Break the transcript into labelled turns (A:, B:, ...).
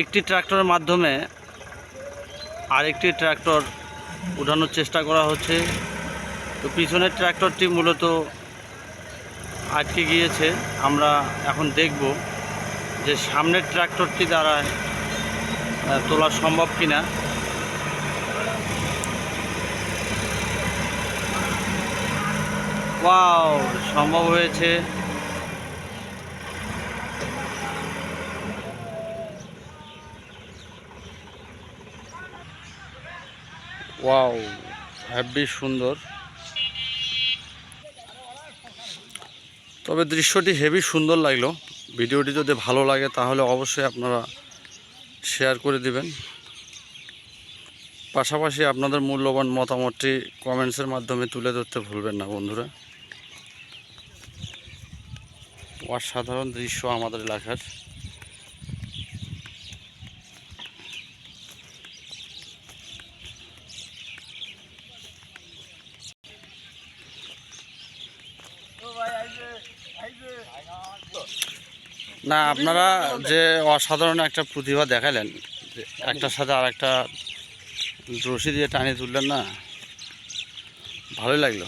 A: একটি ট্রাক্টরের মাধ্যমে আরেকটি ট্রাক্টর উঠানোর চেষ্টা করা হচ্ছে। তো পিছনের ট্রাক্টরটি মূলত আটকে গিয়েছে। আমরা এখন দেখব যে সামনের ট্রাক্টরটি দ্বারা তোলা সম্ভব কিনা। ওয়াও, সম্ভব হয়েছে। ওয়াও হ্যাভি সুন্দর। তবে দৃশ্যটি হেভি সুন্দর লাগল। ভিডিওটি যদি ভালো লাগে, তাহলে অবশ্যই আপনারা শেয়ার করে দিবেন। পাশাপাশি আপনাদের মূল্যবান মতামতটি কমেন্টসের মাধ্যমে তুলে ধরতে ভুলবেন না, বন্ধুরা। অসাধারণ দৃশ্য আমাদের এলাকার। না, আপনারা যে অসাধারণ একটা প্রতিভা দেখালেন, একটার সাথে আর একটা রশি দিয়ে টানিয়ে তুললেন না? ভালোই লাগল।